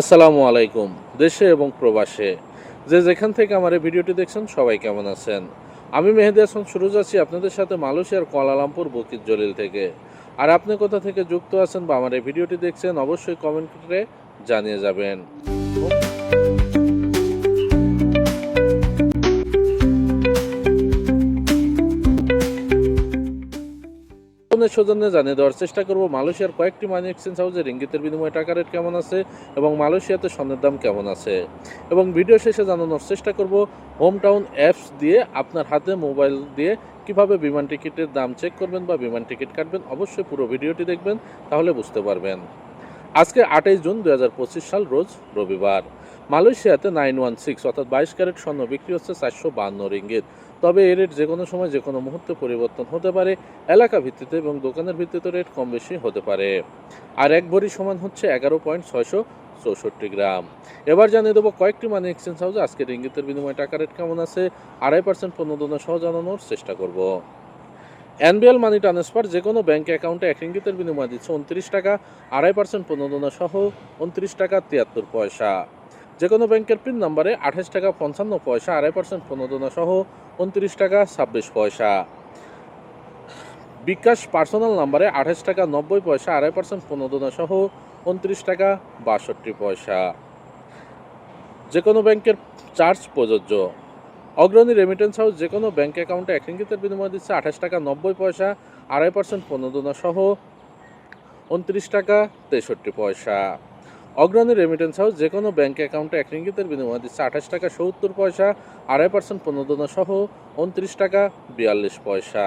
আসসালামু আলাইকুম, দেশে এবং প্রবাসে। যে যেখান থেকে আমার এই ভিডিওটি দেখছেন, সবাই কেমন আছেন? আমি মেহেদি হাসান, সুরজ আছি আপনাদের সাথে মালয়েশিয়ার কোয়ালালামপুর বকির জলিল থেকে। আর আপনি কোথা থেকে যুক্ত আছেন বা আমার এই ভিডিওটি দেখছেন, অবশ্যই কমেন্ট করে জানিয়ে যাবেন। সৌজন্যে জানিয়ে দেওয়ার চেষ্টা করব। মালয়েশিয়ার কয়েকটি মানি এক্সচেঞ্জ হাউসে রিঙ্গিতের বিনিময়ে টাকা রেট কেমন আছে এবং মালয়েশিয়াতে স্বর্ণের দাম কেমন আছে? এবং ভিডিও শেষে জানানোর চেষ্টা করব, হোম টাউন অ্যাপস দিয়ে আপনার হাতে মোবাইল দিয়ে কীভাবে বিমান টিকিটের দাম চেক করবেন বা বিমান টিকিট কাটবেন অবশ্যই পুরো ভিডিওটি দেখবেন, তাহলে বুঝতে পারবেন। আজকে আঠাইশ জুন দু হাজার পঁচিশ সাল, রোজ রবিবার। মালয়েশিয়াতে নাইন ওয়ান সিক্স অর্থাৎ বাইশ ক্যারেট স্বর্ণ বিক্রি হচ্ছে চারশো বান্ন রিঙ্গিত। তবে এই রেট যে কোনো সময় যে কোনো মুহূর্তে পরিবর্তন হতে পারে, এলাকা ভিত্তিতে এবং দোকানের ভিত্তিতে রেট কম বেশি হতে পারে। আর এক ভরি সমান হচ্ছে এগারো পয়েন্ট ছয়শো চৌষট্টি গ্রাম। এবার জানিয়ে দেবো কয়েকটি মানি এক্সচেঞ্জ হাউসে আজকে রিঙ্গিতের বিনিময়ে টাকা রেট কেমন আছে, আড়াই পার্সেন্ট প্রণোদনা সহ জানানোর চেষ্টা করব। এনবিএল মানি ট্রান্সফার যে কোনো ব্যাঙ্ক অ্যাকাউন্টে এক রিঙ্গিতের বিনিময় দিচ্ছে উনত্রিশ টাকা, আড়াই পার্সেন্ট প্রণোদনা সহ উনত্রিশ টাকা তিয়াত্তর পয়সা। যে কোনো ব্যাংকের পিন নাম্বারে আঠাশ টাকা পঞ্চান্ন পয়সা, আড়াই পার্সেন্ট প্রণোদনা সহ উনত্রিশ টাকা ছাব্বিশ পয়সা। বিকাশ পার্সোনাল নাম্বারে আঠাশ টাকা নব্বই পয়সা, আড়াই পার্সেন্ট প্রণোদনা সহ উনত্রিশ টাকা বাষট্টি পয়সা। যে কোনো ব্যাংকের চার্জ প্রযোজ্য। অগ্রণী রেমিটেন্স হাউস যে কোনো ব্যাংক অ্যাকাউন্টে এক বিনিময় দিচ্ছে আঠাশ টাকা নব্বই পয়সা, আড়াই পার্সেন্ট প্রণোদনা সহ উনত্রিশ টাকা তেষট্টি পয়সা। অগ্রণী রেমিটেন্স হাউস যে কোনো ব্যাঙ্ক অ্যাকাউন্টে এক রিঙ্গিতের বিনিময় দিচ্ছে আঠাশ টাকা সত্তর পয়সা, আড়াই পার্সেন্ট প্রণোদনা সহ উনত্রিশ টাকা বিয়াল্লিশ পয়সা।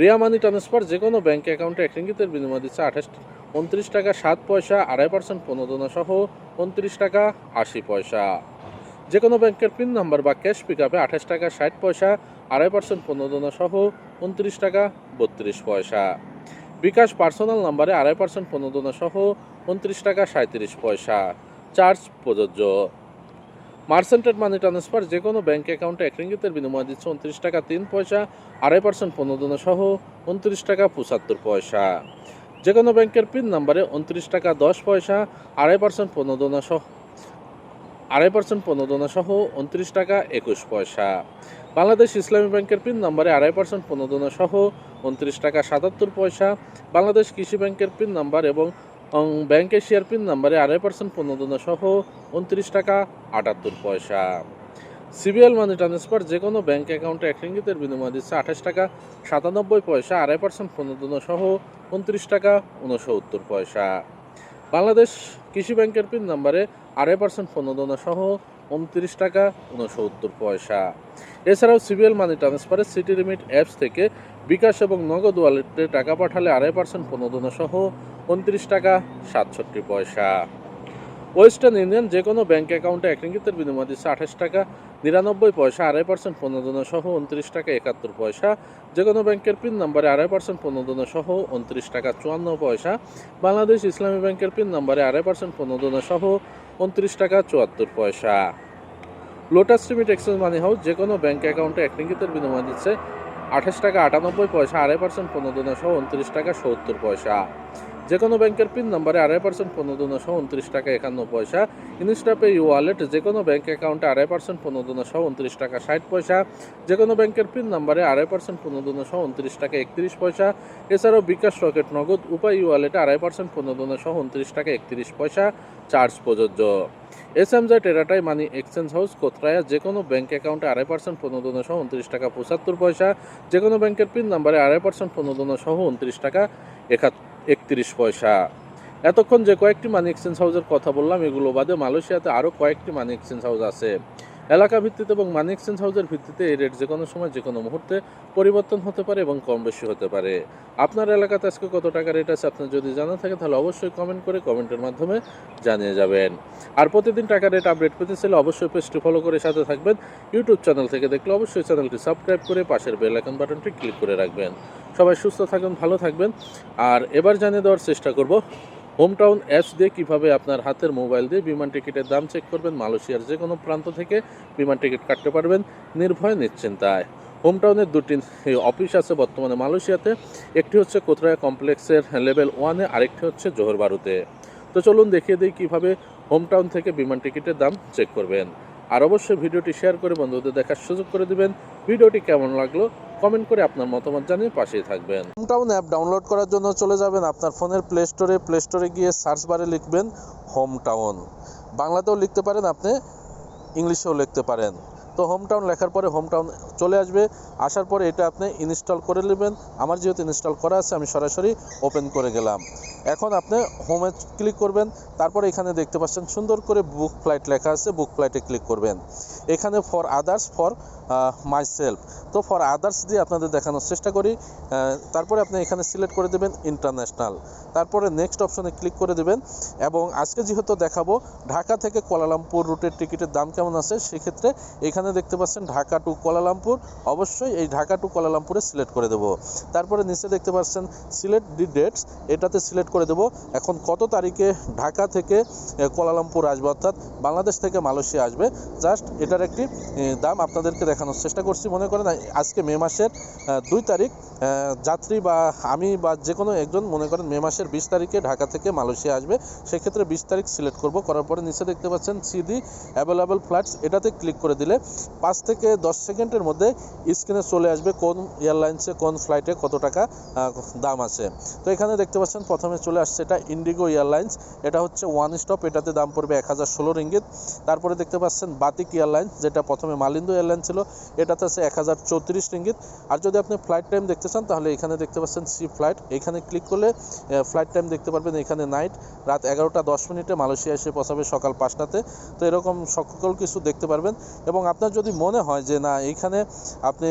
রিয়া মানি ট্রান্সফার যে কোনো ব্যাংক অ্যাকাউন্টে এক রিঙ্গিতের বিনিময় দিচ্ছে আঠাশ, উনত্রিশ টাকা সাত পয়সা, আড়াই পার্সেন্ট প্রণোদনা সহ উনত্রিশ টাকা আশি পয়সা। যে কোনো ব্যাংকের পিন নাম্বার বা ক্যাশ পিক আপে আঠাশ টাকা ষাট পয়সা, আড়াই পার্সেন্ট প্রণোদনা সহ উনত্রিশ টাকা বত্রিশ পয়সা। বিকাশ পার্সোনাল নাম্বারে আড়াই পার্সেন্ট প্রণোদনা সহ উনত্রিশ টাকা সাঁত্রিশ পয়সা। চার্জ প্রযোজ্য। মার্সেন্টেড মানি ট্রান্সফার যে কোনো ব্যাঙ্ক অ্যাকাউন্টে এক রিঙ্গিতের বিনিময় দিচ্ছে উনত্রিশ টাকা তিন পয়সা, আড়াই পার্সেন্ট প্রণোদনা সহ উনত্রিশ টাকা পঁচাত্তর পয়সা। যে কোনো ব্যাংকের পিন নাম্বারে উনত্রিশ টাকা দশ পয়সা, আড়াই পার্সেন্ট প্রণোদনা সহ, আড়াই পার্সেন্ট প্রণোদনা সহ উনত্রিশ টাকা একুশ পয়সা। বাংলাদেশ ইসলামী ব্যাংকের পিন নাম্বারে আড়াই পার্সেন্ট প্রণোদনা সহ উনত্রিশ টাকা সাতাত্তর পয়সা। বাংলাদেশ কৃষি ব্যাংকের পিন নাম্বার এবং উম, ব্যাংক এশিয়ার পিন নাম্বারে আড়াই পার্সেন্ট প্রণোদনা সহ উনত্রিশ টাকা আটাত্তর পয়সা। সিবিএল মানি ট্রান্সফার যে কোনো ব্যাংক অ্যাকাউন্টে এক রিঙ্গিতের বিনিময় দিচ্ছে আঠাশ টাকা সাতানব্বই পয়সা আড়াই পার্সেন্ট প্রণোদনা সহ উনত্রিশ টাকা উনসত্তর পয়সা। বাংলাদেশ কৃষি ব্যাংকের পিন নাম্বারে আড়াই পার্সেন্ট প্রণোদনা সহ উনত্রিশ টাকা, উনসত্তর পয়সা। এছাড়াও সিবিএল মানি ট্রান্সফারের সিটি লিমিট অ্যাপস থেকে বিকাশ এবং নগদ ওয়ালেটে টাকা পাঠালে আড়াই পার্সেন্ট প্রণোদনা সহ উনত্রিশ টাকা, সাতষট্টি পয়সা। ওয়েস্টার্ন ইউনিয়ন যে কোনো ব্যাঙ্ক অ্যাকাউন্টে এক রিঙ্গিতের বিনিময় দিচ্ছে আঠাশ টাকা, নিরানব্বই পয়সা, আড়াই পার্সেন্ট প্রণোদনা সহ উনত্রিশ টাকা, একাত্তর পয়সা। যে কোনো ব্যাংকের পিন নাম্বারে আড়াই পার্সেন্ট প্রণোদনা সহ উনত্রিশ টাকা, চুয়ান্ন পয়সা। বাংলাদেশ ইসলামী ব্যাংকের পিন নাম্বারে আড়াই পার্সেন্ট প্রণোদনা সহ উনত্রিশ টাকা চুয়াত্তর পয়সা। Lotus limit exchange money house যে কোনো ব্যাঙ্ক অ্যাকাউন্টে এক রিঙ্গিতের বিনিময় দিচ্ছে আঠাশ টাকা আটানব্বই পয়সা, আড়াই পার্সেন্ট পনেরো দিনে সহ উনত্রিশ টাকা সত্তর পয়সা। যে কোনো ব্যাংকের পিন নাম্বারে আড়াই পার্সেন্ট প্রণোদনা সহ উনত্রিশ টাকা একান্ন পয়সা ইনস্টাপে ইউ ওয়ালেট যে কোনো ব্যাংক অ্যাকাউন্টে আড়াই পার্সেন্ট প্রণোদনা সহ উনত্রিশ টাকা ষাট পয়সা যে কোনো ব্যাংকের পিন নাম্বারে আড়াই পার্সেন্ট প্রণোদনা সহ উনত্রিশ টাকা একত্রিশ পয়সা, এছাড়াও বিকাশ রকেট নগদ উপায় ইউ ওয়ালেটে আড়াই পার্সেন্ট প্রণোদনা সহ উনত্রিশ টাকা একত্রিশ পয়সা চার্জ প্রযোজ্য। এস এম জে টেরাটাই, মানি এক্সচেঞ্জ হাউস কোতরায়া যে কোনো ব্যাংক অ্যাকাউন্টে আড়াই পার্সেন্ট প্রণোদনা সহ উনত্রিশ টাকা পঁচাত্তর পয়সা যে কোনো ব্যাংকের পিন নাম্বারে আড়াই পার্সেন্ট প্রণোদনা সহ উনত্রিশ টাকা একাত একত্রিশ পয়সা। এতক্ষণ যে কয়েকটি মানি এক্সচেঞ্জ হাউসের কথা বললাম, এগুলো বাদে মালয়েশিয়াতে আরও কয়েকটি মানি এক্সচেঞ্জ হাউস আছে। এলাকা ভিত্তিতে এবং মানি এক্সচেঞ্জ হাউসের ভিত্তিতে এই রেট যে কোনো সময় যে কোনো মুহূর্তে পরিবর্তন হতে পারে এবং কম বেশি হতে পারে। আপনার এলাকাতে আজকে কত টাকা রেট আছে আপনার যদি জানা থাকে, তাহলে অবশ্যই কমেন্ট করে কমেন্টের মাধ্যমে জানিয়ে যাবেন। আর প্রতিদিন টাকা রেট আপডেট পেতে চাইলে অবশ্যই পেজটি ফলো করে সাথে থাকবেন। ইউটিউব চ্যানেল থেকে দেখলে অবশ্যই চ্যানেলটি সাবস্ক্রাইব করে পাশের বেল আইকন বাটনটি ক্লিক করে রাখবেন। সবাই সুস্থ থাকবেন, ভালো থাকবেন। আর এবার জানিয়ে দেওয়ার চেষ্টা করব হোম টাউন অ্যাপস দিয়ে কীভাবে আপনার হাতের মোবাইল দিয়ে বিমান টিকিটের দাম চেক করবেন, মালয়েশিয়ার যে কোনো প্রান্ত থেকে বিমান টিকিট কাটতে পারবেন নির্ভয় নিশ্চিন্তায়। হোম টাউনের দুটি অফিস আছে বর্তমানে মালয়েশিয়াতে, একটি হচ্ছে কোথরায়া কমপ্লেক্সের লেভেল ওয়ানে আরেকটি হচ্ছে জোহর বারুতে। তো চলুন দেখিয়ে দিই কীভাবে হোম টাউন থেকে বিমান টিকিটের দাম চেক করবেন। আর অবশ্যই ভিডিওটি শেয়ার করে বন্ধুদের দেখার সুযোগ করে দিবেন। ভিডিওটি কেমন লাগল কমেন্ট করে আপনার মতামত জানিয়ে পাশেই থাকবেন। হোম টাউন অ্যাপ ডাউনলোড করার জন্য চলে যাবেন আপনার ফোনের প্লে স্টোরে প্লে স্টোরে গিয়ে সার্চ বারে লিখবেন হোম টাউন বাংলাতেও লিখতে পারেন আপনি, ইংলিশেও লিখতে পারেন। তো হোম টাউন লেখার পরে হোম টাউন চলে আসবে। আসার পরে এটা আপনি ইনস্টল করে নেবেন। আমার যেহেতু ইনস্টল করা আছে, আমি সরাসরি ওপেন করে গেলাম। এখন আপনি হোমে ক্লিক করবেন। তারপরে এখানে দেখতে পাচ্ছেন সুন্দর করে বুক ফ্লাইট লেখা আছে। বুক ফ্লাইটে ক্লিক করবেন। এখানে for others for myself তো ফর আদার্স দিয়ে আপনাদের দেখানোর চেষ্টা করি তারপরে আপনি এখানে সিলেক্ট করে দেবেন ইন্টারন্যাশনাল তারপরে নেক্সট অপশনে ক্লিক করে দেবেন এবং আজকে যেহেতু দেখাবো, ঢাকা থেকে কোয়ালালামপুর রুটের টিকিটের দাম কেমন আছে, সেক্ষেত্রে এখানে দেখতে পাচ্ছেন ঢাকা টু কোয়ালালামপুর। অবশ্যই এই ঢাকা টু কোয়ালালামপুরে সিলেক্ট করে দেবো। তারপরে নিচে দেখতে পাচ্ছেন সিলেক্ট দি ডেটস এটাতে সিলেক্ট করে দেবো। এখন কত তারিখে ঢাকা থেকে কোয়ালালামপুর আসবে, অর্থাৎ বাংলাদেশ থেকে মালয়েশিয়া আসবে। জাস্ট এটার একটি দাম আপনাদেরকে দেখানোর চেষ্টা করছি। মনে করেন আজকে মে মাসের দুই তারিখ যাত্রী বা আমি বা যে কোনো একজন, মনে করেন মে মাসের বিশ তারিখে ঢাকা থেকে মালয়েশিয়া আসবে, সেক্ষেত্রে বিশ তারিখ সিলেক্ট করব। করার পরে নিচে দেখতে পাচ্ছেন সিডি অ্যাভেলেবল ফ্লাইটস এটাতে ক্লিক করে দিলে পাঁচ থেকে দশ সেকেন্ডের মধ্যে স্ক্রিনে চলে আসবে কোন এয়ারলাইন্সে কোন ফ্লাইটে কত টাকা দাম আছে। তো এখানে দেখতে পাচ্ছেন, প্রথমে চলে আসছে এটা ইন্ডিগো এয়ারলাইন্স এটা হচ্ছে ওয়ান স্টপ এটাতে দাম পড়বে এক হাজার ষোলো রিঙ্গিত তারপরে দেখতে পাচ্ছেন বাতিক এয়ারলাইন্স যেটা প্রথমে মালিন্দু এয়ারলাইন ছিল এটাতে আছে এক হাজার চৌত্রিশ রিঙ্গিত। আর যদি আপনি ফ্লাইট টাইম দেখতে চান, তাহলে এখানে দেখতে পাচ্ছেন সি ফ্লাইট এখানে ক্লিক করলে ফ্লাইট টাইম দেখতে পারবেন এখানে নাইট রাত এগারোটা দশ মিনিটে মালয়েশিয়া এসে পৌঁছাবে সকাল পাঁচটাতে। তো এরকম সকল কিছু দেখতে পারবেন। এবং আপনার যদি মনে হয় যে না এইখানে আপনি